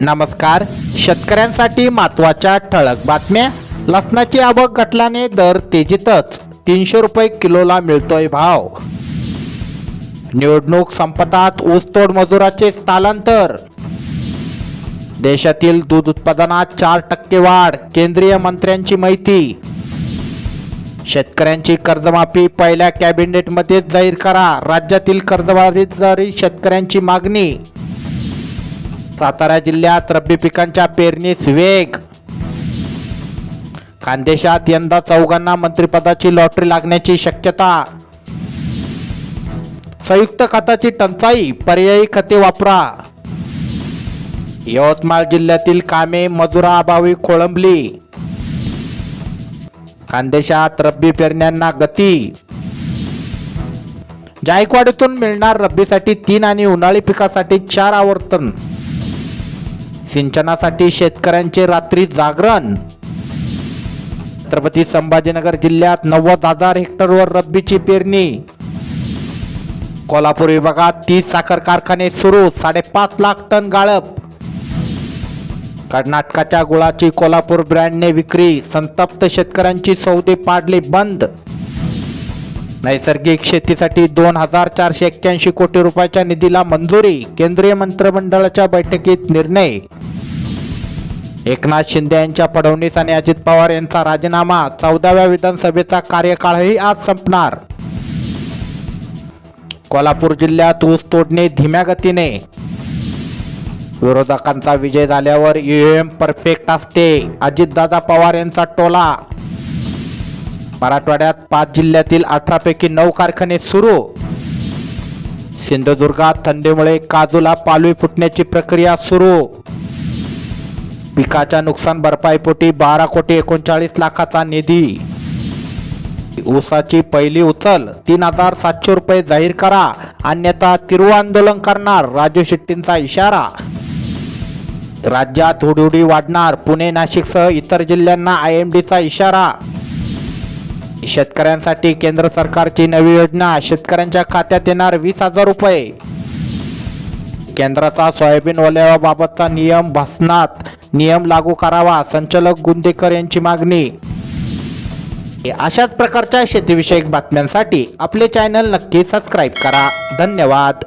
नमस्कार. शेतकऱ्यांसाठी महत्त्वाच्या ठळक बातम्या. लसणाची आवक घटल्याने दर तेजीतच तीनशे रुपये किलोला मिळतोय भाव. निवडणूक संपतात ऊसतोड मजुराचे स्थलांतर. देशातील दूध उत्पादनात चार टक्के वाढ केंद्रीय मंत्र्यांची माहिती. शेतकऱ्यांची कर्जमाफी पहिल्या कॅबिनेटमध्येच जाहीर करा राज्यातील कर्जबाधित शेतकऱ्यांची मागणी. सातारा जिल्ह्यात रब्बी पिकांच्या पेरणीस वेग. खानदेशात यंदा चौघांना मंत्रिपदाची लॉटरी लागण्याची शक्यता. संयुक्त खताची टंचाई पर्यायी खते वापरा. यवतमाळ जिल्ह्यातील कामे मजुराअभावी खोळंबली. खानदेशात रब्बी पेरण्यांना गती. जायकवाडीतून मिळणार रब्बीसाठी तीन आणि उन्हाळी पिकासाठी चार आवर्तन. सिंचनासाठी शेतकऱ्यांचे रात्री जागरण. छत्रपती संभाजीनगर जिल्ह्यात नव्वद हजार हेक्टरवर रब्बीची पेरणी. कोल्हापूर विभागात तीस साखर कारखाने सुरू साडेपाच लाख टन गाळप. कर्नाटकाच्या गुळाची कोल्हापूर ब्रँडने विक्री संतप्त शेतकऱ्यांची सौदे पाडले बंद. नैसर्गिक शेतीसाठी दोन हजार चारशे एक्क्याऐंशी कोटी रुपयाच्या निधीला मंजुरी केंद्रीय मंत्रिमंडळाच्या बैठकीत निर्णय. एकनाथ शिंदे यांच्या पडवणीस आणि अजित पवार यांचा राजीनामा चौदाव्या विधानसभेचा कार्यकाळही आज संपणार. कोल्हापूर जिल्ह्यात ऊस तोडणे धीम्या गतीने. विरोधकांचा विजय झाल्यावर ईव्हीएम परफेक्ट असते अजितदादा पवार यांचा टोला. मराठवाड्यात पाच जिल्ह्यातील अठरापैकी नऊ कारखाने सुरू. सिंधुदुर्गात थंडीमुळे काजूला पालवी फुटण्याची प्रक्रिया सुरू. पिकाच्या नुकसान भरपाईपोटी बारा कोटी एकोणचाळीस लाखाचा निधी. ऊसाची पहिली उचल तीन हजार सातशे रुपये जाहीर करा अन्यथा तिरू आंदोलन करणार राजू शेट्टींचा इशारा. राज्यात हुडहुडी वाढणार पुणे नाशिकसह इतर जिल्ह्यांना आय एम डीचा इशारा. शेतकऱ्यांसाठी केंद्र सरकारची नवी योजना. शेतकऱ्यांच्या खात्यात येणार वीस हजार रुपये. केंद्राचा सोयाबीन ओलावाबाबतचा नियम भासनात नियम लागू करावा संचालक गुंदेकर यांची मागणी. अशाच प्रकारच्या शेतीविषयक बातम्यांसाठी आपले चॅनल नक्की सबस्क्राईब करा. धन्यवाद.